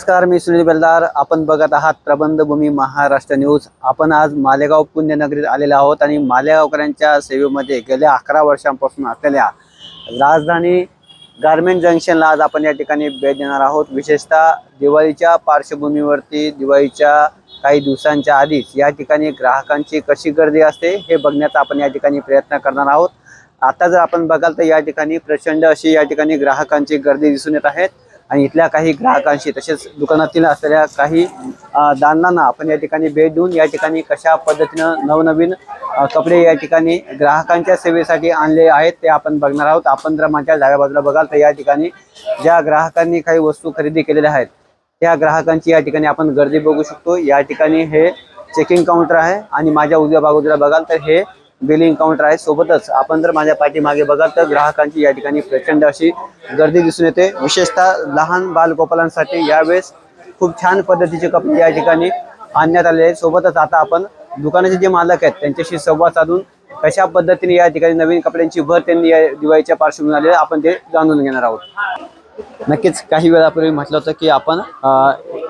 नमस्कार मी सुनील बेलदार. आपण बघत आहात प्रबंधभूमी महाराष्ट्र न्यूज. आपण आज मालेगाव पुण्यनगरीत आलेलो आहोत आणि मालेगावकरांच्या सेवेमध्ये गेल्या अकरा वर्षांपासून असलेल्या राजधानी गारमेंट जंक्शनला आज आपण या ठिकाणी भेट देणार आहोत. विशेषतः दिवाळीच्या पार्श्वभूमीवरती दिवाळीच्या काही दिवसांच्या आधीच या ठिकाणी ग्राहकांची कशी गर्दी असते हे बघण्याचा आपण या ठिकाणी प्रयत्न करणार आहोत. आता जर आपण बघाल तर या ठिकाणी प्रचंड अशी या ठिकाणी ग्राहकांची गर्दी दिसून येत आहेत आणि इथल्या काही ग्राहकांशी तसेच दुकानातील असलेल्या काही दानांना आपण या ठिकाणी भेट देऊन या ठिकाणी कशा पद्धतीनं नवनवीन कपडे या ठिकाणी ग्राहकांच्या सेवेसाठी आणले आहेत ते आपण बघणार आहोत. आपण जर माझ्या डाव्या बाजूला बघाल तर या ठिकाणी ज्या ग्राहकांनी काही वस्तू खरेदी केलेल्या आहेत त्या ग्राहकांची या ठिकाणी आपण गर्दी बघू शकतो. या ठिकाणी हे चेकिंग काउंटर आहे आणि माझ्या उजव्या बाजूला बघाल तर हे बिलिंग काउंटर आहे. सोबतच आपण जर माझ्या पाठीमागे बघाल तर ग्राहकांची या ठिकाणी प्रचंड अशी गर्दी दिसून येते. विशेषतः लहान बालगोपालांसाठी यावेळेस खूप छान पद्धतीचे कपडे या ठिकाणी आणण्यात आले आहेत. सोबतच आता आपण दुकानाचे जे मालक आहेत त्यांच्याशी संवाद साधून कशा पद्धतीने या ठिकाणी नवीन कपड्यांची भर त्यांनी या दिवाळीच्या पार्श्वभूमीवर आलेली आपण ते जाणून घेणार आहोत. नक्कीच काही वेळापूर्वी म्हटलं होतं की आपण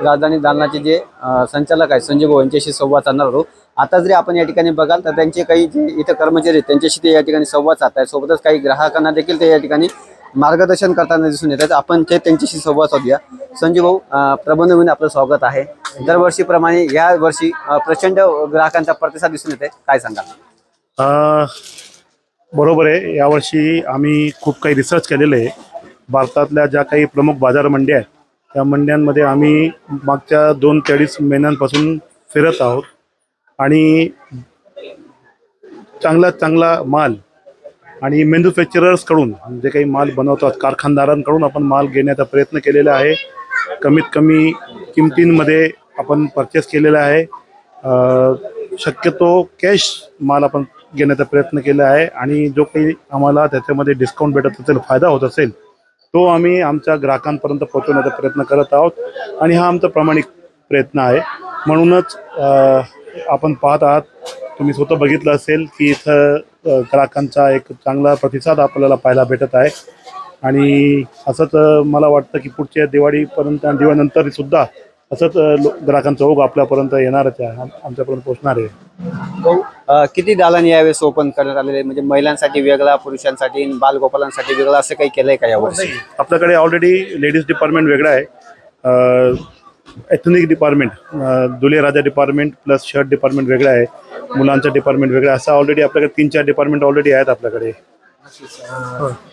राजधानी दालनाचे जे संचालक आहेत संजय भाऊ यांच्याशी संवाद साधणार आहोत. आता जरी आपण या ठिकाणी बघाल तर त्यांचे काही जे इथं कर्मचारी आहेत त्यांच्याशी ते या ठिकाणी संवाद साधतात सोबतच काही ग्राहकांना देखील ते या ठिकाणी मार्गदर्शन करताना दिसून येतात. आपण ते त्यांच्याशी संवाद साधूया. संजीव भाऊ प्रबंध म्हणून आपलं स्वागत आहे. दरवर्षीप्रमाणे या वर्षी प्रचंड ग्राहकांचा प्रतिसाद दिसून येते काय सांगाल? बरोबर आहे. यावर्षी आम्ही खूप काही रिसर्च केलेलं आहे. भारतातल्या ज्या काही प्रमुख बाजार मंड्या आहेत त्या मंड्यांमध्ये आम्ही मागच्या दोन ते अडीच महिन्यांपासून फिरत आहोत. आणि चांगला चांगला माल आणि मॅन्युफॅक्चरर्सकडून जे काही माल बनवतात कारखानदारांकडून आपण माल घेण्याचा प्रयत्न केलेला आहे. कमीत कमी किमतींमध्ये आपण परचेस केलेला आहे. शक्यतो कॅश माल आपण घेण्याचा प्रयत्न केला आहे आणि जो काही आम्हाला त्याच्यामध्ये डिस्काउंट भेटत असेल फायदा होत असेल तो आम्ही आमच्या ग्राहकांपर्यंत पोहोचवण्याचा प्रयत्न करत आहोत. आणि हा आमचा प्रामाणिक प्रयत्न आहे. म्हणूनच आपण पाहत आहात. तुम्ही स्वतः बघितलं असेल की इथं ग्राहकांचा एक चांगला प्रतिसाद आपल्याला पाहायला भेटत आहे. आणि असंच मला वाटतं की पुढच्या दिवाळीपर्यंत आणि दिवाळीनंतर सुद्धा असंच ग्राहकांचा ओघ आपल्यापर्यंत येणारच आहे. आम- आमच्यापर्यंत पोहोचणार आहे. किती दालन यावेळेस ओपन करण्यात आलेले म्हणजे महिलांसाठी वेगळा पुरुषांसाठी बालगोपालांसाठी वेगळा असं काही केलंय का यावर्षी? आपल्याकडे ऑलरेडी लेडीज डिपार्टमेंट वेगळं आहे. एथनिक डिपार्टमेंट दुले राजा डिपार्टमेंट प्लस शर्ट डिपार्टमेंट वेगळं आहे. मुलांचं डिपार्टमेंट वेगळं असं ऑलरेडी आपल्याकडे तीन चार डिपार्टमेंट ऑलरेडी आहेत आपल्याकडे.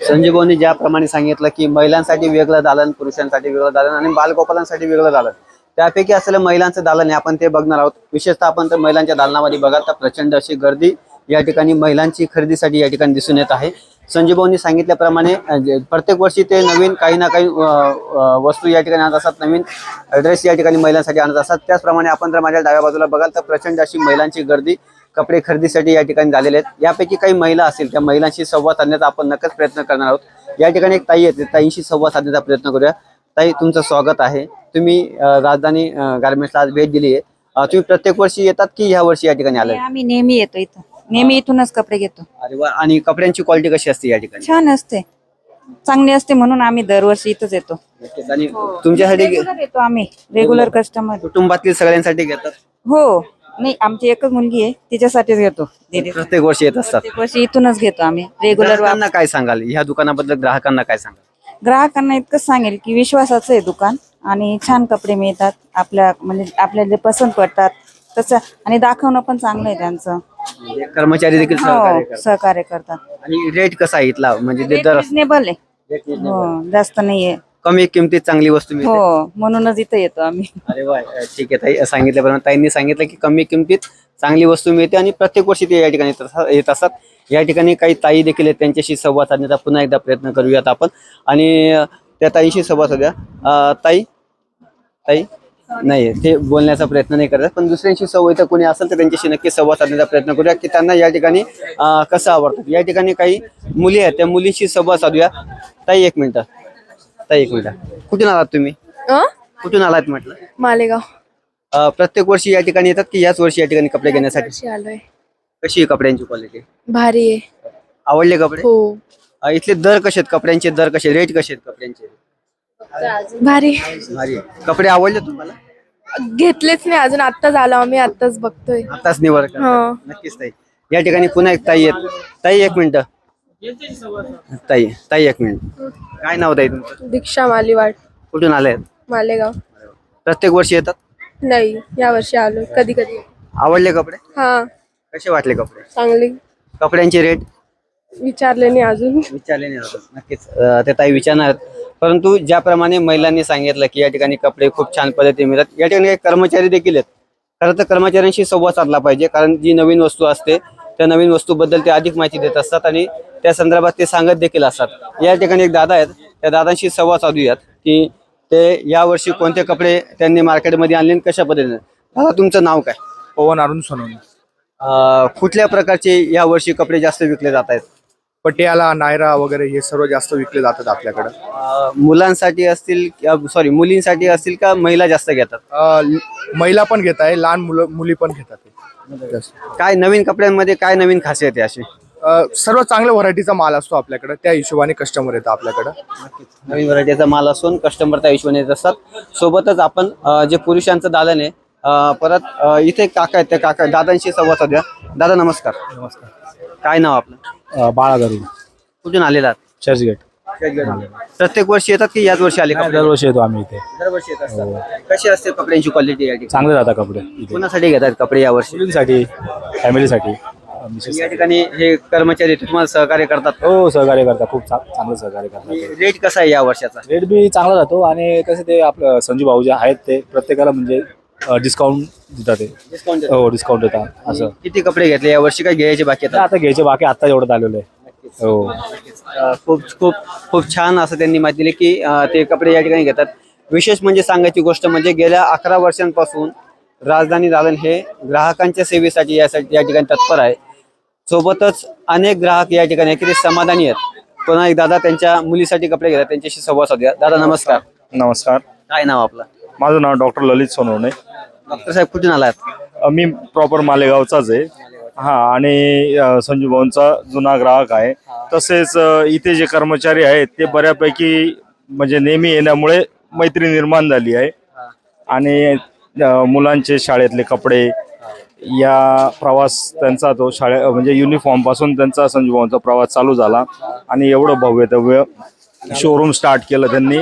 संजय भाऊनी ज्याप्रमाणे सांगितलं की महिलांसाठी वेगळं दालन पुरुषांसाठी वेगळं दालन आणि बालगोपालांसाठी वेगळं दालन. त्यापैकी असलेलं महिलांचं दालन आहे आपण ते बघणार आहोत. विशेषतः आपण तर महिलांच्या दालनामध्ये बघाल तर प्रचंड अशी गर्दी या ठिकाणी महिलांची खरेदीसाठी या ठिकाणी दिसून येत आहे. संजय भाऊनी सांगितल्याप्रमाणे प्रत्येक वर्षी ते नवीन काही ना काही वस्तू या ठिकाणी आणत असतात नवीन ड्रेस या ठिकाणी महिलांसाठी आणत असतात. त्याचप्रमाणे आपण जर माझ्या डाव्या बाजूला बघाल तर प्रचंड अशी महिलांची गर्दी कपडे खरेदीसाठी या ठिकाणी झालेले आहेत. यापैकी काही महिला असतील त्या महिलांशी संवाद साधण्याचा आपण नक्कीच प्रयत्न करणार आहोत. या ठिकाणी एक ताई येते ताईंशी संवाद साधण्याचा प्रयत्न करूया. ताई तुमचं स्वागत आहे. तुम्ही राजधानी गार्मेंट्सला आज भेट दिली आहे तुम्ही प्रत्येक वर्षी येतात की ह्या वर्षी या ठिकाणी आले आम्ही नेहमी येतो इथं. नेहमी इथूनच कपडे घेतो. अरे वा आणि कपड्यांची क्वालिटी कशी असते या ठिकाणी? छान असते. चांगली असते म्हणून आम्ही दरवर्षी इथंच येतो. नक्कीच. आणि तुमच्यासाठी रेग्युलर येतो आम्ही. रेग्युलर कस्टमर कुटुंबातील सगळ्यांसाठी घेतात? हो. नाही आमची एकच मुलगी आहे तिच्यासाठीच घेतो. दीदी प्रत्येक वर्षी येत असतात. प्रत्येक वर्षी इथूनच घेतो आम्ही. रेग्युलर ग्राहकांना काय सांगाल? ह्या दुकानाबद्दल ग्राहकांना काय सांगाल? ग्राहकांना इतकंच सांगेल की विश्वासाचं आहे दुकान आणि छान कपडे मिळतात. आपल्या म्हणजे आपल्याला जे पसंत पडतात तसं. आणि दाखवणं पण चांगलं आहे त्यांचं. म्हणजे कर्मचारी देखील सहकार्य हो करतात. सहकार्य करतात. आणि रेट कसा आहे इथला? म्हणजे ते दर रिजनेबल आहे. हो जास्त नाहीये. कमी किमतीत चांगली वस्तू मिळते. हो म्हणूनच इथं येतो आम्ही. अरे वा ठीक आहे ताई. सांगितल्याप्रमाणे ताईंनी सांगितलं की कमी किमतीत चांगली वस्तू मिळते आणि प्रत्येक वर्षी ते या ठिकाणी येत असतात- येत असतात. या ठिकाणी काही ताई देखील आहेत त्यांच्याशी संवाद साधण्याचा पुन्हा एकदा प्रयत्न करूयात आपण. आणि अं, त्या ताईशी संवाद साधूया. अं, ताई? ताई? नाही ते बोलण्याचा प्रयत्न नाही करत. पण दुसऱ्यांशी सवय तर कोणी असेल तर त्यांच्याशी नक्की संवाद साधण्याचा प्रयत्न करूया की त्यांना या ठिकाणी कसं आवडतं? या ठिकाणी काही मुली आहेत त्या मुलीशी संवाद साधूया. ताई एक मिनिट. ताई एक मिनिट. कुठून आलात तुम्ही? कुठून आलात म्हटलं? मालेगाव. प्रत्येक वर्षी या ठिकाणी येतात की याच वर्षी या ठिकाणी कपडे घेण्यासाठी? आलोय. कशी आहे कपड्यांची क्वालिटी भारी आहे. आवडले कपडे? हो. इथले दर कसे आहेत कपड्यांचे? दर कसे रेट कसे आहेत कपड्यांचे? भारी. भारी कपडे आवडले तुम्हाला? घेतलेच नाही अजून आत्ताच आलो आम्ही आत्ताच बघतोय. आताच निवड करताय. हो. नक्कीच ताई. या ठिकाणी पुन्हा एक ताई आहेत ताई एक मिनिट. ताई ताई एक मिनिट. काय नाव ताई तुमचं? दीक्षा मालीवाड. कुठून आले? मालेगाव. प्रत्येक वर्षी येतात? नाही या वर्षी आलो कधी कधी. आवडले कपडे? हा. कसे वाटले कपडे? चांगली. कपड्यांचे रेट विचारले नाही अजून. विचारले नाही अजून. नक्कीच. अं, ते ताई विचारणार. परंतु ज्याप्रमाणे महिलांनी सांगितलं की या ठिकाणी कपडे खूप छान पद्धतीने मिळतात या ठिकाणी कर्मचारी देखील आहेत. खरं तर कर्मचाऱ्यांशी संवाद साधला पाहिजे कारण जी नवीन वस्तू असते त्या नवीन वस्तूबद्दल ते अधिक माहिती देत असतात आणि त्या संदर्भात ते सांगत देखील असतात. या ठिकाणी एक दादा आहेत त्या दादांशी संवाद साधूयात की ते यावर्षी कोणते कपडे त्यांनी मार्केटमध्ये आणले आणि कशा पद्धतीने? दादा तुमचं नाव काय? पवन अरुण सोनवणे. कुठल्या प्रकारचे यावर्षी कपडे जास्त विकले जात आहेत? पटियाला नायरा वगैरे हे सर्व जास्त विकले जातात आपल्याकडं. मुलांसाठी असतील सॉरी मुलींसाठी असतील का महिला जास्त घेतात? महिला पण घेत आहे लहान मुलं मुली पण घेतात. हे. जास्त. काय नवीन कपड्यांमध्ये काय नवीन खासियत आहे अशी? अ, सर्व चांगल्या व्हरायटीचा माल असतो आपल्याकडे त्या हिशोबाने कस्टमर येतं आपल्याकडं. नवीन व्हरायटीचा माल असून कस्टमर त्या हिशोबाने येत असतात. सोबतच आपण अ, जे पुरुषांचं दालन आहे अ, परत अ, इथे एक काका आहेत त्या काका दादांशी संवाद साधूया. दादा नमस्कार. नमस्कार. काय नाव आपलं? बाळाघरी कुठून आलेला? आहात? चर्चगेट प्रत्येक वर्षी येतात की याच वर्षी आले कपडे? दरवर्षी येतो आम्ही इथे. दरवर्षी येत असतात. कशी असते कपड्यांची क्वालिटी या ठिकाणी? चांगले जातात कपडे इथे. कोणासाठी घेतात कपडे यावर्षी मुलींसाठी फॅमिलीसाठी मिसेस या ठिकाणी हे कर्मचारी तुम्हाला सहकार्य करतात हो सहकार्य करतात. खूप चा- चांगलं सहकार्य करतात. रेट कसा आहे या वर्षाचा? रेट बी चांगला जातो आणि कसं ते आपलं संजू भाऊ जे आहेत ते प्रत्येकाला म्हणजे डिस्काउंट देतात ते. डिस्काउंट हो डिस्काउंट देतात. असं. किती कपडे घेतले? या वर्षी काय घ्यायचे बाकी ते आहेत आता घ्यायचे बाकी आता एवढं आलेलं आहे. हो. अं, खूप खूप खूप छान असं त्यांनी माहिती दिली की अं, ते कपडे या ठिकाणी घेतात. विशेष म्हणजे सांगायची गोष्ट म्हणजे गेल्या अकरा वर्षांपासून राजधानी दालन हे ग्राहकांच्या सेवेसाठी यासाठी या ठिकाणी तत्पर आहे. सोबतच अनेक ग्राहक या ठिकाणी आहे की ते समाधानी आहेत. पुन्हा एक दादा त्यांच्या मुलीसाठी कपडे घेतात त्यांच्याशी संवाद साधूया. दादा नमस्कार. नमस्कार. काय नाव आपलं? माझं नाव डॉक्टर ललित सोनवणे. डॉक्टर साहेब कुठून आलात? अ, मी प्रॉपर मालेगावचाच आहे. हा आणि अ, संजू भाऊंचा जुना ग्राहक आहे. तसेच अ, इथे जे कर्मचारी आहेत ते बऱ्यापैकी म्हणजे नेहमी येण्यामुळे मैत्री निर्माण झाली आहे. आणि अ, मुलांचे शाळेतले कपडे या प्रवास त्यांचा तो शाळे म्हणजे युनिफॉर्मपासून त्यांचा संजू भाऊंचा प्रवास चालू झाला. आणि एवढं भव्य तव्य शोरूम स्टार्ट केलं त्यांनी.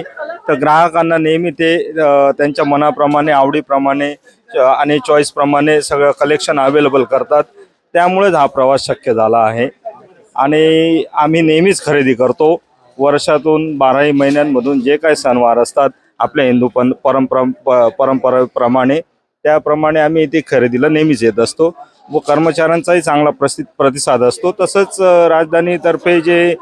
तर ग्राहकांना नेहमी ते त्यांच्या मनाप्रमाणे आवडीप्रमाणे आणि चॉईसप्रमाणे सगळं कलेक्शन अवेलेबल करतात. त्यामुळेच हा प्रवास शक्य झाला आहे. आणि आम्ही नेहमीच खरेदी करतो. वर्षातून बाराही महिन्यांमधून जे काही सणवार असतात आपल्या हिंदू पण परंपरा प- परंपरेप्रमाणे त्याप्रमाणे आम्ही इथे खरेदीला नेहमीच येत असतो. व कर्मचाऱ्यांचाही चांगला प्रसि प्रतिसाद असतो. तसंच राजधानीतर्फे जे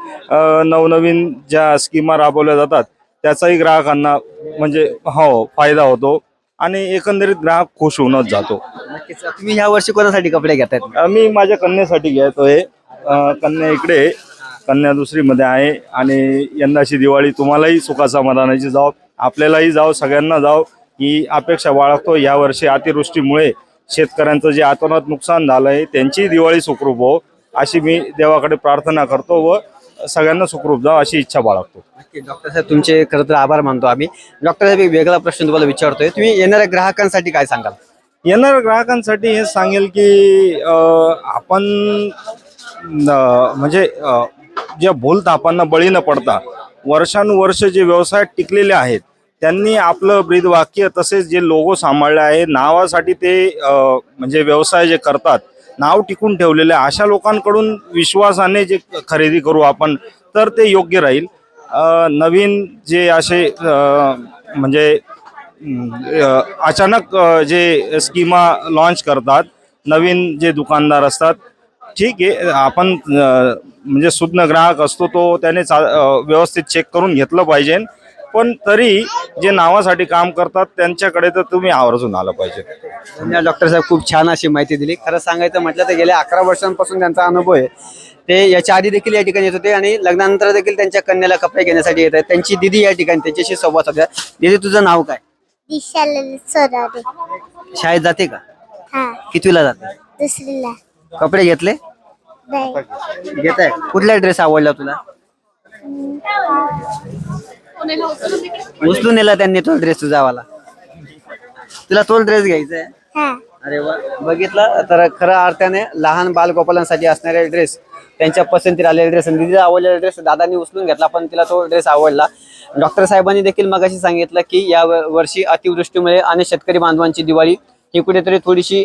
नवनवीन ज्या स्कीमा राबवल्या जातात त्याचाही ग्राहकांना म्हणजे हो फायदा होतो आणि एकंदरीत ग्राहक खुश होऊनच जातो. नक्कीच. तुम्ही या वर्षी कोणासाठी कपडे घेतायत? मी माझ्या कन्यासाठी घेतोय. कन्या इकडे. कन्या दुसरीमध्ये आहे आणि यंदाची दिवाळी तुम्हालाही सुखा समाधानाची जाव आपल्यालाही जाव सगळ्यांना जाव. ही अपेक्षा बाळगतो. यावर्षी अतिवृष्टीमुळे शेतकऱ्यांचं जे अतोनात नुकसान झालंय त्यांची दिवाळी सुखरूप हो अशी मी देवाकडे प्रार्थना करतो व सगळ्यांना सुखरूप जाव अशी इच्छा बाळगतो. नक्की डॉक्टर साहेब तुमचे खरं तर आभार मानतो आम्ही. डॉक्टर साहेब एक वेगळा प्रश्न तुम्हाला विचारतोय. तुम्ही येणाऱ्या ग्राहकांसाठी काय सांगाल? येणाऱ्या ग्राहकांसाठी हे सांगेल की अ, आपण म्हणजे अ, ज्या भूलथापांना बळी न पडता वर्षानुवर्ष जे व्यवसायात टिकलेले आहेत त्यांनी आपलं ब्रीदवाक्य तसेच जे लोगो सांभाळले आहे नावासाठी ते म्हणजे व्यवसाय जे करतात नाव टिकून ठेवलेले आहे. अशा लोकांकडून विश्वासाने जे खरेदी करू आपण तर ते योग्य राहील नवीन जे असे म्हणजे अचानक जे स्कीमा लॉन्च करतात नवीन जे दुकानदार असतात ठीक आहे आपण म्हणजे सुज्ञ ग्राहक असतो तो त्याने व्यवस्थित चेक करून घेतलं पाहिजे पण तरी जे नावासाठी काम करतात त्यांच्याकडे तर तुम्ही आवर्जून आलं पाहिजे. धन्यवाद डॉक्टर साहेब. खूप छान अशी माहिती दिली. खरं सांगायचं म्हटलं तर गेल्या अकरा वर्षांपासून त्यांचा अनुभव आहे. ते याच्या आधी देखील या ठिकाणी येत होते आणि लग्नानंतर देखील त्यांच्या कन्याला कपडे घेण्यासाठी येत आहेत. त्यांची दिदी या ठिकाणी त्यांच्याशी संवाद साधूया. दिदी तुझं नाव काय? सोराडे. शाळेत जाते का? हा. कितवीला जाते? दुसरीला. कपडे घेतले? नाही. घेत आहे कुठला ड्रेस आवडला तुला? उचलून नेला त्यांनी तो ड्रेस तुझावाला तुला तो ड्रेस घ्यायचा आहे हा. अरे वा. बघितलं? तर खऱ्या अर्थाने लहान बालगोपालांसाठी असणारे ड्रेस त्यांच्या पसंतीला आलेले ड्रेस आणि दिदीला आवडलेला ड्रेस दादांनी उचलून घेतला पण तिला तो ड्रेस आवडला. डॉक्टर साहेबांनी देखील मगाशी सांगितलं की या वर्षी अतिवृष्टीमुळे आणि शेतकरी बांधवांची दिवाळी ही कुठेतरी थोडीशी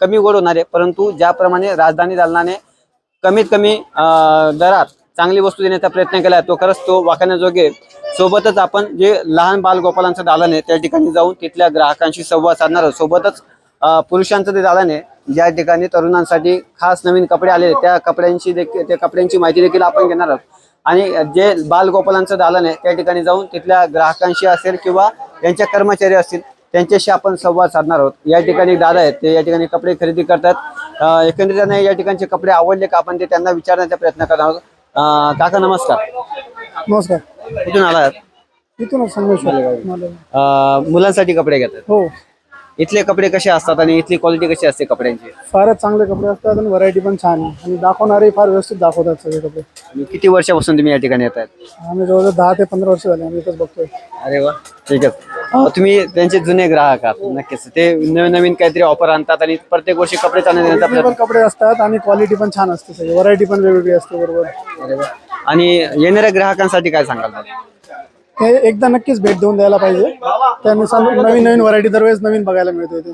कमी गोड होणार आहे. परंतु ज्याप्रमाणे राजधानी दालनाने कमीत कमी अं, दरात चांगली वस्तू देण्याचा प्रयत्न केला तो खरंच तो वाखाण्याजोगे सोबतच आपण जे लहान बालगोपालांचं दालन आहे त्या ठिकाणी जाऊन तिथल्या ग्राहकांशी संवाद साधणार आहोत. सोबतच पुरुषांचं ते दालन आहे ज्या ठिकाणी तरुणांसाठी खास नवीन कपडे आले त्या कपड्यांची देखील त्या कपड्यांची माहिती देखील आपण घेणार आहोत. आणि जे बालगोपालांचं दालन आहे त्या ठिकाणी जाऊन तिथल्या ग्राहकांशी असेल किंवा त्यांच्या कर्मचारी असतील त्यांच्याशी आपण संवाद साधणार आहोत. या ठिकाणी दादा आहेत ते या ठिकाणी कपडे खरेदी करतात. एकंदरीत त्यांना या ठिकाणचे कपडे आवडले का आपण ते त्यांना विचारण्याचा प्रयत्न करणार आहोत. काका नमस्कार. नमस्कार. कुठून आलात? इथूनच संगमेश्वर अं, मुलांसाठी कपडे घेतात. हो. इथले कपडे कसे असतात आणि इथली क्वालिटी कशी असते कपड्यांची? फारच चांगले कपडे असतात आणि व्हरायटी पण छान आहे. आणि दाखवणारे फार व्यवस्थित दाखवतात सगळे कपडे. आणि किती वर्षापासून तुम्ही या ठिकाणी येत आहेत? आम्ही जवळजवळ दहा ते पंधरा वर्ष झाले आम्ही इथंच बघतोय. अरे वा. ठीक आहे. अं, तुम्ही त्यांचे जुने ग्राहक आहात. नक्कीच. ते नवीन नवीन काहीतरी ऑफर आणतात आणि प्रत्येक वर्षी कपडे चांगले देण्याचा Quality प्रयत्न पण कपडे असतात आणि क्वालिटी पण छान असते सगळी. व्हरायटी पण वेगवेगळी असते बरोबर. अरे वा. आणि येणाऱ्या ग्राहकांसाठी काय सांगाल? हे एकदा नक्कीच भेट देऊन द्यायला पाहिजे. त्यानुसार नवीन नवीन व्हरायटी दरवेळेस नवीन बघायला मिळते ते.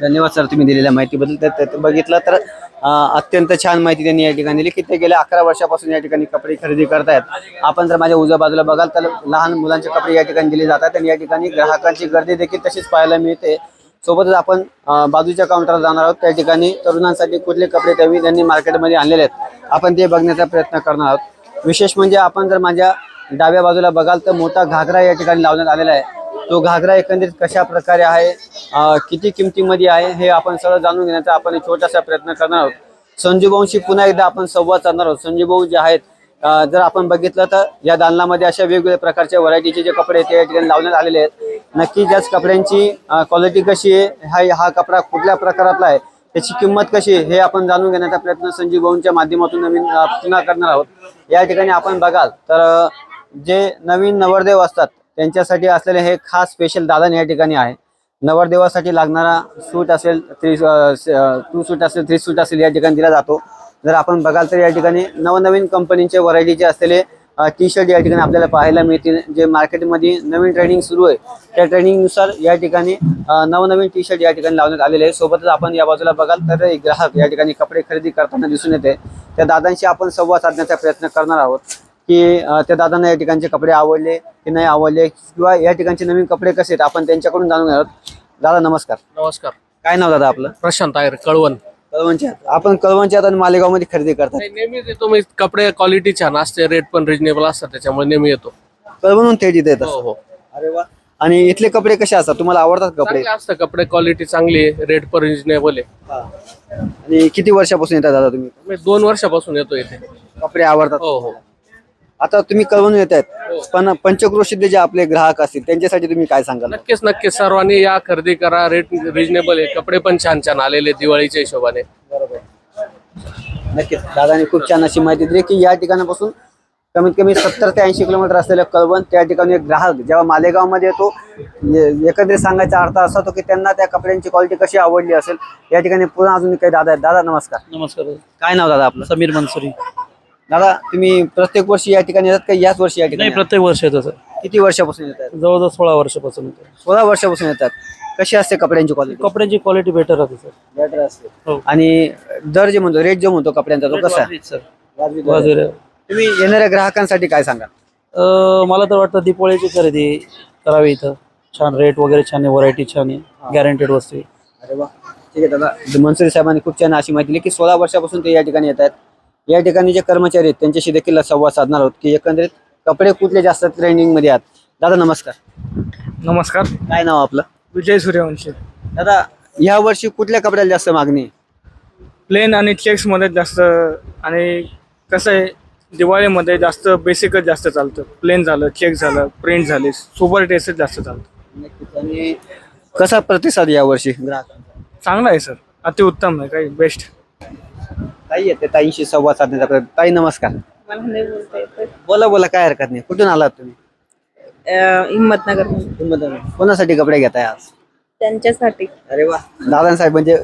धन्यवाद सर तुम्ही दिलेल्या माहितीबद्दल. तर- बघितलं तर अं, अत्यंत छान माहिती त्यांनी या ठिकाणी दिली की ते गेल्या अकरा वर्षापासून या ठिकाणी कपडे खरेदी करतायत. आपण जर माझ्या उजव्या बाजूला बघाल तर लहान मुलांचे कपडे या ठिकाणी दिले जातात आणि या ठिकाणी ग्राहकांची गर्दी देखील तशीच पाहायला मिळते. सोबतच आपण बाजूच्या काउंटरला जाणार आहोत. त्या ठिकाणी तरुणांसाठी कुठले कपडे त्यावेळी त्यांनी मार्केटमध्ये आणलेले आहेत. आपण ते बघण्याचा प्रयत्न करणार आहोत. विशेष म्हणजे आपण जर माझ्या डाव्या बाजूला बघाल तर मोठा घागरा या ठिकाणी लावण्यात आलेला आहे. तो घागरा एकंदरीत कशा प्रकारे आहे किती किमतीमध्ये आहे हे आपण सगळं जाणून घेण्याचा आपण एक छोटासा प्रयत्न करणार आहोत. संजूभाऊंशी पुन्हा एकदा आपण संवाद साधणार आहोत. संजूभाऊ जे आहेत जर आपण बघितलं तर या दालनामध्ये अशा वेगवेगळ्या प्रकारच्या व्हरायटीचे जे कपडे आहेत ते या ठिकाणी लावण्यात आलेले आहेत. नक्की ज्याच कपड्यांची क्वालिटी कशी आहे हा हा कपडा कुठल्या प्रकारातला आहे त्याची किंमत कशी आहे हे आपण जाणून घेण्याचा प्रयत्न संजीव भाऊंच्या माध्यमातून नवीन पुन्हा करणार आहोत. या ठिकाणी आपण बघाल तर जे नवीन नवरदेव असतात त्यांच्यासाठी असलेले हे खास स्पेशल दालन या ठिकाणी आहे. नवरदेवासाठी लागणारा सूट असेल थ्री टू सूट असेल थ्री सूट असेल या ठिकाणी दिला जातो. जर आपण बघाल तर या ठिकाणी नवनवीन कंपनीचे व्हरायटीचे असलेले टी शर्ट या ठिकाणी आपल्याला पाहायला मिळतील. जे मार्केटमध्ये नवीन ट्रेनिंग सुरू आहे त्या ट्रेनिंगनुसार या ठिकाणी नवनवीन टी शर्ट या ठिकाणी लावण्यात आलेले आहे. सोबतच आपण या बाजूला बघाल तर एक ग्राहक या ठिकाणी कपडे खरेदी करताना दिसून येते. त्या दादांशी आपण संवाद साधण्याचा प्रयत्न करणार आहोत की त्या दादांना या ठिकाणचे कपडे आवडले की नाही आवडले किंवा या ठिकाणचे नवीन कपडे कसे आहेत आपण त्यांच्याकडून जाणून घेणार आहोत. दादा नमस्कार. नमस्कार. काय नाव दादा आपलं? प्रशांत आहे कळवण. कळवणचे आहात. आपण कळवणचे आहात आणि मालेगावमध्ये खरेदी करतात. नाही, नेहमीच येतो मी कपडे क्वालिटी छान असते रेट पण रिजनेबल असतात त्याच्यामुळे नेहमी येतो. कळवणून थेट इथे येतात. हो हो. अरे वा. आणि इथले कपडे कसे असतात? तुम्हाला आवडतात कपडे? चांगले असतं कपडे क्वालिटी चांगली आहे रेट पण रिजनेबल आहे. आणि किती वर्षापासून येतात दादा तुम्ही? मी दोन वर्षापासून येतो इथे. कपडे आवडतात. हो हो. आता तुम्ही कळवून येत आहेत पण पंचक्रोशीतले जे आपले ग्राहक असतील त्यांच्यासाठी तुम्ही काय सांगाल? नक्कीच नक्कीच. सर्वांनी या खरेदी करा. रेट रिजनेबल आहे. कपडे पण छान छान आलेले दिवाळीच्या हिशोबाने. नक्कीच. दादाने खूप छान अशी माहिती दिली की या ठिकाणापासून कमीत कमी सत्तर ते ऐंशी किलोमीटर असलेलं कळवण त्या ठिकाणी एक ग्राहक जेव्हा मालेगावमध्ये येतो एकंदरीत सांगायचा अर्थ असा होतो की त्यांना त्या कपड्यांची क्वालिटी कशी आवडली असेल या ठिकाणी पुन्हा अजून काही दादा आहेत. दादा नमस्कार. नमस्कार. काय नाव दादा आपलं? समीर मनसुरी दादा तुम्ही प्रत्येक वर्षी या ठिकाणी येतात का? याच वर्षी या ठिकाणी नाही प्रत्येक वर्ष येतं सर किती वर्षापासून येतात जवळजवळ सोळा वर्षापासून येतो सोळा वर्षापासून येतात कशी असते कपड्यांची क्वालिटी कपड्यांची क्वालिटी बेटर राहते सर बेटर असते. हो. आणि दर जे म्हणतो रेट जो म्हणतो कपड्यांचा तो कसा आहे? सर वाजवी तुम्ही येणाऱ्या ग्राहकांसाठी काय सांगा अं, मला तर वाटतं दीपावळीची खरेदी करावी इथं. छान रेट वगैरे छान आहे व्हरायटी छान आहे गॅरंटेड वस्तू आहे. अरे वा. ठीक आहे दादा. मनसुरी साहेबांनी खूप छान अशी माहिती दिली की सोळा वर्षापासून ते या ठिकाणी येत आहेत. या ठिकाणी जे कर्मचारी आहेत त्यांच्याशी देखील संवाद साधणार आहोत की एकंदरीत कपडे कुठले जास्त ट्रेंडिंगमध्ये आहेत? दादा नमस्कार. नमस्कार. काय नाव आपलं? विजय सूर्यवंशी. दादा या वर्षी कुठल्या कपड्याला जास्त मागणी आहे? प्लेन आणि चेक्समध्ये जास्त आणि कसं आहे दिवाळीमध्ये जास्त बेसिकच जास्त चालतं. प्लेन झालं चेक झालं प्रिंट झाले सुपर टेस्टच जास्त चालतं. नक्कीच. आणि कसा प्रतिसाद या वर्षी ग्राहकांचा? चांगलं आहे सर अतिउत्तम आहे काही बेस्ट ताई येते ताईंशी संवाद साधण्याचा प्रयत्न ताई नमस्कार. बोला बोला काय हरकत नाही. कुठून आलात तुम्ही? हिंमतनगर हिंमतनगर. कोणासाठी कपडे घेताय आज? त्यांच्यासाठी. अरे वा. दादांसाहेब म्हणजे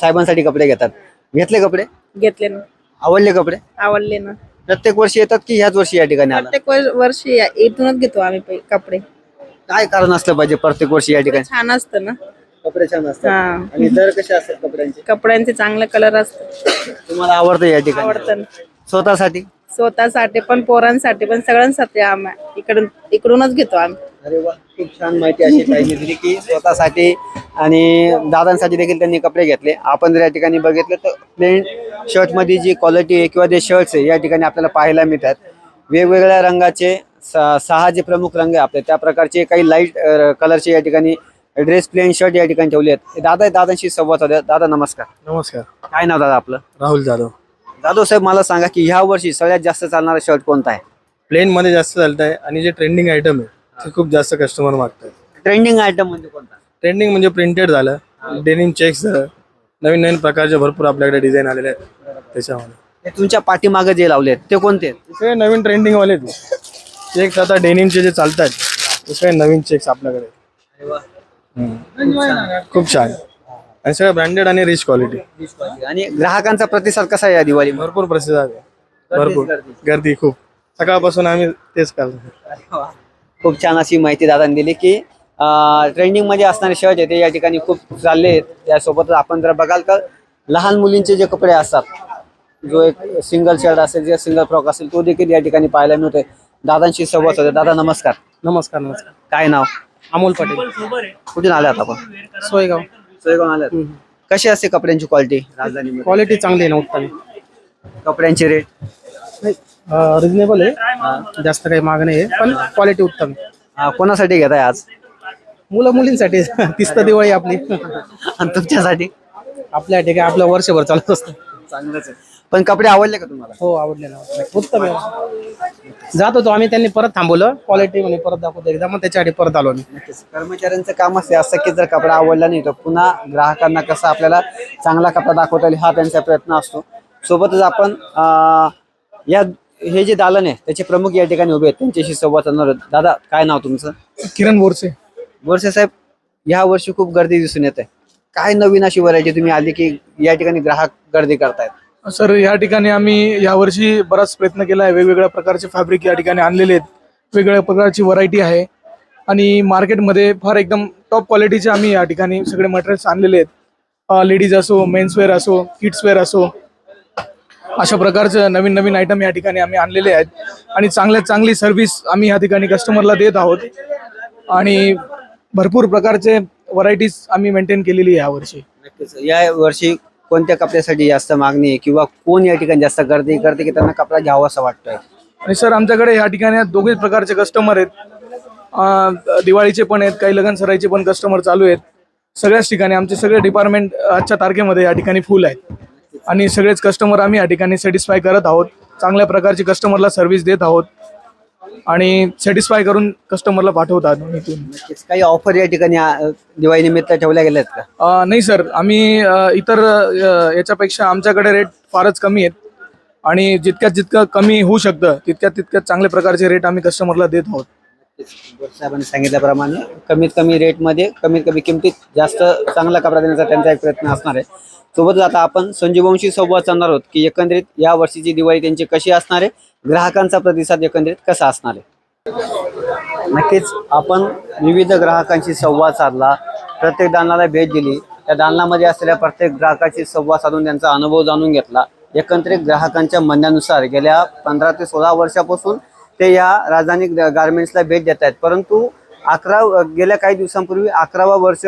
साहेबांसाठी कपडे घेतात. घेतले कपडे? घेतले ना. आवडले कपडे? आवडले ना. प्रत्येक वर्षी येतात की ह्याच वर्षी या ठिकाणी आला प्रत्येक वर- वर्षी या- इथूनच घेतो आम्ही पै- कपडे. काय कारण असलं पाहिजे प्रत्येक वर्षी या ठिकाणी? छान असतं ना. कपडे छान असतात. आणि दर कसे असतात कपड्यांचे? कपड्यांचे चांगले कलर असतात. तुम्हाला आवडतं या ठिकाणी? आवडतं. स्वतःसाठी? स्वतःसाठी पण पोरांसाठी पण सगळ्यांसाठी आम्ही इकडून इकडूनच घेतो आम्ही. अरे वा खूप छान माहिती अशी ताईंनी दिली की स्वतःसाठी आणि दादांसाठी देखील त्यांनी कपडे घेतले. आपण जर या ठिकाणी बघितलं तर प्लेन शर्टमध्ये जी क्वालिटी आहे किंवा जे शर्ट्स आहे या ठिकाणी आपल्याला पाहायला मिळतात. वेगवेगळ्या रंगाचे स- सहा जे प्रमुख रंग आहे आपले त्या प्रकारचे काही लाइट कलरचे या ठिकाणी ड्रेस प्लेन शर्ट या ठिकाणी ठेवले आहेत. दादा दादांशी संवाद साधूया. दादा नमस्कार. नमस्कार. काय नाव दादा आपलं? राहुल जाधव. जाधव साहेब मला सांगा की ह्या वर्षी सगळ्यात जास्त चालणारा शर्ट कोणता आहे? प्लेन मध्ये जास्त चालत आहे आणि जे ट्रेंडिंग आयटम आहे ते खूप जास्त कस्टमर मागतात ट्रेंडिंग आयटम म्हणजे कोणता? ट्रेंडिंग म्हणजे प्रिंटेड झालं डेनिम चेक्स झालं नवीन नवीन प्रकारचे भरपूर आपल्याकडे डिझाईन आलेले आहेत त्याच्यामध्ये. तुमच्या पाठीमागे जे लावले आहेत ते कोणते आहेत? ते नवीन ट्रेंडिंग वाले चेक्स आता डेनिमचे जे चालतात ते सगळे नवीन चेक्स आपल्याकडे. खूप छान. आणि सगळं ब्रँडेड आणि रिच क्वालिटी आणि ग्राहकांचा प्रतिसाद कसा आहे या दिवाळीमध्ये? भरपूर प्रसिद्ध आहे. भरपूर. गर्दी. खूप. सकाळपासून आम्ही तेच करतो खूप छान अशी माहिती दादांनी दिली की ट्रेंडिंगमध्ये असणारे शर्ट आहे ते या ठिकाणी खूप चालले आहेत. त्यासोबतच आपण जर बघाल तर लहान मुलींचे जे कपडे असतात जो एक सिंगल शर्ट असेल जे सिंगल फ्रॉक असेल तो देखील या ठिकाणी पाहायला मिळतोय. दादांशी संवाद होते दादा नमस्कार. नमस्कार नमस्कार. काय नाव? अमोल पाटील. कुठून आलात आपण? सोयगाव सोयगाव. आलात कशी असते कपड्यांची क्वालिटी राजधानीमध्ये क्वालिटी चांगली आहे ना उत्तम कपड्यांचे रेट रिजनेबल आहे. जास्त काही माग नाही आहे पण क्वालिटी उत्तम आहे. कोणासाठी घेताय आज? मुलं मुलींसाठी. तीस तर दिवाळी आपली. आणि तुमच्यासाठी? आपल्या ठिकाणी आपलं वर्षभर चालत असतं. चांगलंच आहे. पण कपडे आवडले का तुम्हाला? हो आवडले ना. उत्तम आहे. जात होतो. आम्ही त्यांनी परत थांबवलं. क्वालिटी म्हणे परत दाखवतो एकदा. मग त्याच्यासाठी परत आलो आम्ही. कर्मचाऱ्यांचं काम असते असं की जर कपडा आवडला नाही तर पुन्हा ग्राहकांना कसा आपल्याला चांगला कपडा दाखवता येईल हा त्यांचा प्रयत्न असतो. सोबतच आपण अं, या हे जे दालन आहे त्याचे प्रमुख या ठिकाणी उभे आहेत. त्यांच्याशी संवाद साधणार आहोत. दादा काय नाव तुमचं? किरण बोरसे वर्षे साहेब या वर्षी खूप गर्दी दिसून येते. काय नवीन अशी व्हरायटी तुम्ही आली की या ठिकाणी ग्राहक गर्दी करतायत? सर या ठिकाणी आम्ही यावर्षी बराच प्रयत्न केला आहे. वेगवेगळ्या प्रकारचे फॅब्रिक या ठिकाणी आणलेले आहेत. वेगवेगळ्या प्रकारची व्हरायटी आहे. आणि मार्केटमध्ये फार एकदम टॉप क्वालिटीचे आम्ही या ठिकाणी सगळे मटेरियल्स आणलेले आहेत. लेडीज असो मेन्सवेअर असो किड्सवेअर असो अशा प्रकारचं नवीन नवीन आयटम या ठिकाणी आम्ही आणलेले आहेत. आणि चांगल्यात चांगली सर्व्हिस आम्ही या ठिकाणी कस्टमरला देत आहोत. आणि भरपूर प्रकारचे व्हरायटीज आम्ही मेंटेन केलेली आहे यावर्षी. या वर्षी कोणत्या कपड्यासाठी जास्त मागणी आहे किंवा कोण या ठिकाणी जास्त गर्दी करते की त्यांना कपडा घ्यावा असं वाटतोय? आणि सर आमच्याकडे या ठिकाणी दोघे प्रकारचे कस्टमर आहेत. दिवाळीचे पण आहेत काही लग्न सराईचे पण कस्टमर चालू आहेत. सगळ्याच ठिकाणी आमचे सगळे डिपार्टमेंट आजच्या तारखेमध्ये या ठिकाणी फुल आहेत. आणि सगळेच कस्टमर आम्ही या ठिकाणी सॅटिस्फाय करत आहोत. चांगल्या प्रकारची कस्टमरला सर्व्हिस देत आहोत. आणि सॅटिस्फाय करून कस्टमरला पाठवत आहोत इथून नक्कीच. काही ऑफर या ठिकाणी दिवाळी निमित्त ठेवल्या गेल्या आहेत का? अ, नाही सर. आम्ही अ, इतर अ, याच्यापेक्षा आमच्याकडे रेट फारच कमी आहेत. आणि जितक्यात जितकं कमी होऊ शकतं तितक्यात तितक्यात चांगल्या प्रकारचे रेट आम्ही कस्टमरला देत आहोत. साहेबांनी सांगितल्याप्रमाणे कमीत कमी रेटमध्ये कमीत कमी किमतीत जास्त चांगला कपडा देण्याचा त्यांचा एक प्रयत्न असणार आहे. सोबतच आता आपण संजीवंशी संवाद साधणार आहोत की एकंदरीत या वर्षीची दिवाळी त्यांची कशी असणार आहे ग्राहकांचा प्रतिसाद एकंदरीत कसा असणार आहे? नक्कीच आपण विविध ग्राहकांशी संवाद साधला प्रत्येक दालनाला भेट दिली त्या दालनामध्ये असलेल्या प्रत्येक ग्राहकाशी संवाद साधून त्यांचा अनुभव जाणून घेतला. एकंदरीत ग्राहकांच्या म्हणण्यानुसार गेल्या पंधरा ते सोळा वर्षापासून ते या राजधानी गार्मेंट्सला भेट देत आहेत. परंतु अकरा गेल्या काही दिवसांपूर्वी अकरावा वर्ष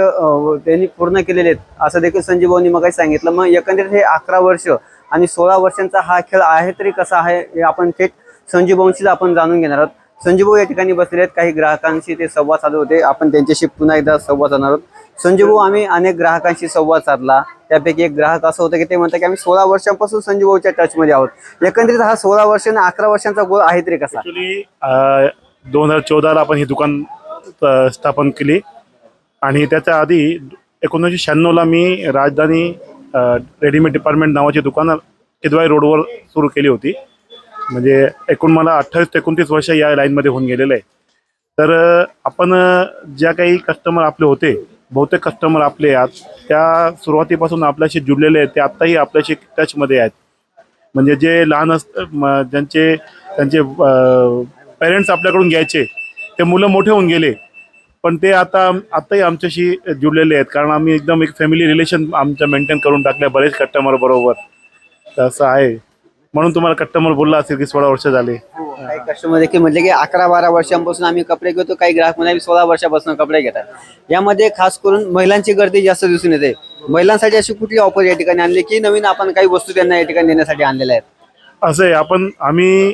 त्यांनी पूर्ण केलेले आहेत असं देखील संजीव भाऊनी मग सांगितलं. मग एकंदरीत हे अकरा वर्ष आणि सोळा वर्षांचा हा खेळ आहे तरी कसा आहे हे आपण थेट संजीव आपण जाणून घेणार आहोत. संजीवभाऊ या ठिकाणी बसलेले आहेत. काही ग्राहकांशी ते संवाद साधत होते. आपण त्यांच्याशी पुन्हा एकदा संवाद साधणार आहोत. संजीवभाऊ आम्ही अनेक ग्राहकांशी संवाद साधला. त्यापैकी एक ग्राहक असं होतं की ते म्हणतात की आम्ही सोळा वर्षांपासून संजीवभाऊच्या टचमध्ये आहोत. एकंदरीत हा सोळा वर्ष आणि अकरा वर्षांचा गोल आहे तरी कसा? दोन हजार चौदाला आपण ही दुकान स्थापन केली. आणि त्याच्या आधी एकोणीसशे शहाण्णवला मी राजधानी रेडीमेड डिपार्टमेंट नावाची दुकानं किदवाई रोडवर सुरू केली होती. म्हणजे एकूण मला अठ्ठावीस ते एकोणतीस वर्ष या लाईनमध्ये होऊन गेलेलं आहे. तर आपण ज्या काही कस्टमर आपले होते बहुतेक कस्टमर आपले आज त्या सुरुवातीपासून आपल्याशी जुळलेले आहेत ते आत्ताही आपल्याशी टचमध्ये आहेत. म्हणजे जे लहान अस ज्यांचे त्यांचे पेरेंट्स आपल्याकडून घ्यायचे ते मुलं मोठे होऊन गेले पण ते आता आत्ताही आमच्याशी जुळलेले आहेत. कारण आम्ही एकदम एक फॅमिली रिलेशन आमच्या मेंटेन करून टाकल्या बरेच कस्टमर बरोबर. तर असं आहे. म्हणून तुम्हाला कस्टमर बोलला असेल की सोळा वर्ष झाले. काही कस्टमर देखील म्हटले की अकरा बारा वर्षांपासून आम्ही कपडे घेतो. काही ग्राहक म्हणजे सोळा वर्षापासून कपडे घेतात. यामध्ये खास करून महिलांची गर्दी जास्त दिसून येते. महिलांसाठी अशी कुठली ऑफर या ठिकाणी आणली की नवीन आपण काही वस्तू त्यांना या ठिकाणी देण्यासाठी आणलेल्या आहेत? असं आहे. आपण आम्ही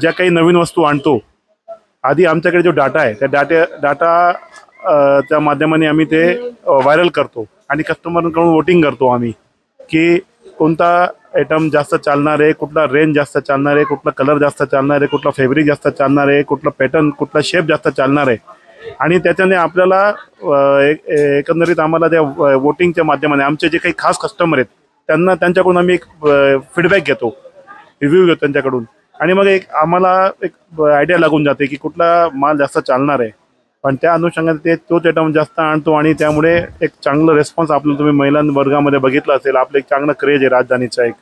ज्या काही नवीन वस्तू आणतो आधी आमच्याकडे जो डाटा आहे त्या डाटा डाटा च्या माध्यमाने आम्ही ते व्हायरल करतो आणि कस्टमरकडून वोटिंग करतो आम्ही की कोणता आयटम जास्त चालणार आहे कुठला रेंज जास्त चालणार आहे कुठला कलर जास्त चालणार आहे कुठला फॅब्रिक जास्त चालणार आहे कुठला पॅटर्न कुठला शेप जास्त चालणार आहे. आणि त्याच्याने आपल्याला एक- एकंदरीत आम्हाला त्या वोटिंगच्या माध्यमाने आमचे जे काही खास कस्टमर आहेत त्यांना त्यांच्याकडून आम्ही एक फीडबॅक घेतो रिव्ह्यू घेतो त्यांच्याकडून. आणि मग एक आम्हाला एक आयडिया लागून जाते की कुठला माल जास्त चालणार आहे. पण त्या अनुषंगाने ते तोच आयटम जास्त आणतो आणि त्यामुळे एक चांगलं रेस्पॉन्स आपलं तुम्ही महिला वर्गामध्ये बघितलं असेल. आपलं एक चांगलं क्रेज आहे राजधानीचा एक.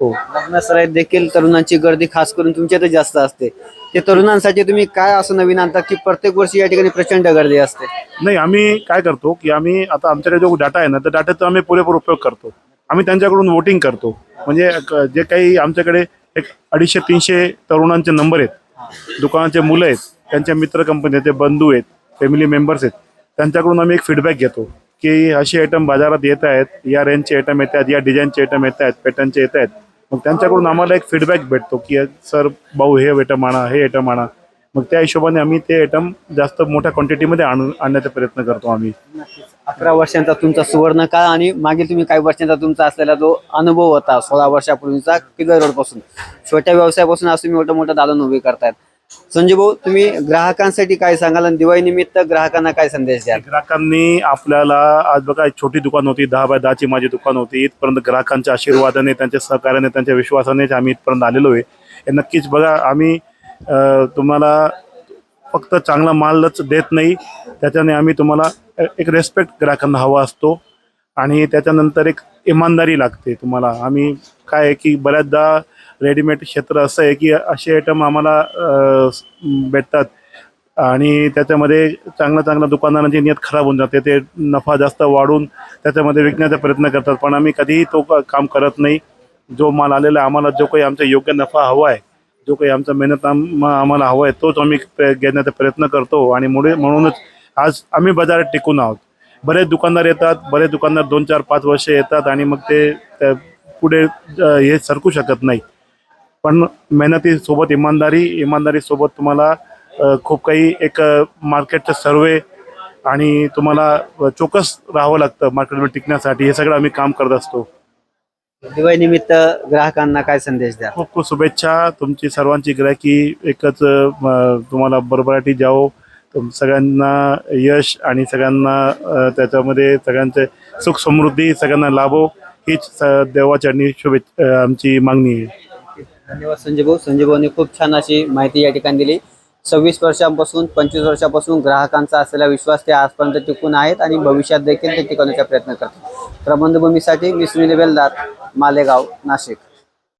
हो. लग्नसराईत देखील तरुणांची गर्दी खास करून तुमच्यातच जास्त असते. ते तरुणांसाठी तुम्ही काय असं नवीन आणता की प्रत्येक वर्षी या ठिकाणी प्रचंड गर्दी असते? नाही आम्ही काय करतो की आम्ही आता आमच्याकडे जो डाटा आहे ना त्या डाटाचा आम्ही पुरेपूर उपयोग करतो. आम्ही त्यांच्याकडून वोटिंग करतो. म्हणजे जे काही आमच्याकडे एक अडीचशे तीनशे तरुणांचे नंबर आहेत. दुकानाचे मुलं आहेत. त्यांच्या मित्र कंपनी आहेत ते बंधू आहेत फॅमिली मेंबर्स आहेत. त्यांच्याकडून आम्ही एक फीडबॅक घेतो की असे आयटम बाजारात येत आहेत या रेंजचे आयटम येत आहेत या डिझाईनचे आयटम येत आहेत पॅटर्नचे येत आहेत. मग त्यांच्याकडून आम्हाला एक फीडबॅक भेटतो की सर भाऊ हे आयटम आणा हे आयटम आणा. मग त्या हिशोबाने आम्ही ते आयटम जास्त मोठ्या क्वांटिटीमध्ये आणून आणण्याचा प्रयत्न करतो आम्ही. अकरा वर्षांचा तुमचा सुवर्ण काळ आणि मागील तुम्ही काही वर्षांचा तुमचा असलेला जो अनुभव होता सोळा वर्षापूर्वीचा किल्लर रोडपासून छोट्या व्यवसायापासून आज तुम्ही मोठं मोठं दालन उभे करतायत. संजय भाऊ तुम्ही ग्राहकांसाठी काय सांगाल आणि दिवाळी निमित्त ग्राहकांना काय संदेश द्याल? ग्राहकांनी आपल्याला आज बघा एक छोटी दुकान होती दहा बाय दहाची माझी दुकान होती. इथपर्यंत ग्राहकांच्या आशीर्वादाने त्यांच्या सहकार्याने त्यांच्या विश्वासानेच आम्ही इथपर्यंत आलेलो आहे. हे नक्कीच बघा आम्ही तुम्हाला फक्त चांगला मालच देत नाही. त्याच्याने आम्ही तुम्हाला एक रेस्पेक्ट ग्राहकांना हवा असतो. आणि त्याच्यानंतर एक इमानदारी लागते तुम्हाला. आम्ही काय आहे की बऱ्याचदा रेडीमेड क्षेत्र असं आहे की असे आयटम आम्हाला भेटतात. आणि त्याच्यामध्ये चांगल्या चांगल्या दुकानदारांची नियत खराब होऊन जाते. ते नफा जास्त वाढून त्याच्यामध्ये विकण्याचा प्रयत्न करतात. पण आम्ही कधीही तो काम करत नाही. जो माल आलेला आम्हाला जो काही आमचा योग्य नफा हवा आहे जो काही आमचा मेहनत आम- आम्हाला हवा आहे तोच आम्ही घेण्याचा प्रयत्न करतो. आणि मुळे म्हणूनच आज आम्ही बाजारात टिकून आहोत. बरेच दुकानदार येतात बरेच दुकानदार दोन चार पाच वर्ष येतात आणि मग ते पुढे हे सरकू शकत नाही पण मेहनतीसोबत इमानदारी इमानदारीसोबत तुम्हाला खूप काही एक मार्केटचं सर्वे आणि तुम्हाला चोकस राहावं लागतं मार्केटमध्ये टिकण्यासाठी. हे सगळं आम्ही काम करत असतो. दिवाळी निमित्त ग्राहकांना काय संदेश द्याल? खूप खूप शुभेच्छा तुमची सर्वांची गिरायकी एकच अ, तुम्हाला बरोबराटी जावो तुम सगळ्यांना यश आणि सगळ्यांना अ, त्याच्यामध्ये सगळ्यांचे सुख समृद्धी सगळ्यांना लाभो. हीच स- देवाचरणी शुभेच्छा आमची मागणी आहे. धन्यवाद संजय भाऊ. संजय भाऊनी खूप छान अशी माहिती या ठिकाणी दिली. सव्वीस वर्षांपासून पंचवीस वर्षापासून ग्राहकांचा असलेला विश्वास ते आजपर्यंत टिकून आहेत आणि भविष्यात देखील ते टिकवण्याचा प्रयत्न करतात. प्रबंधभूमीसाठी मी सुनील बेलदार मालेगाव नाशिक.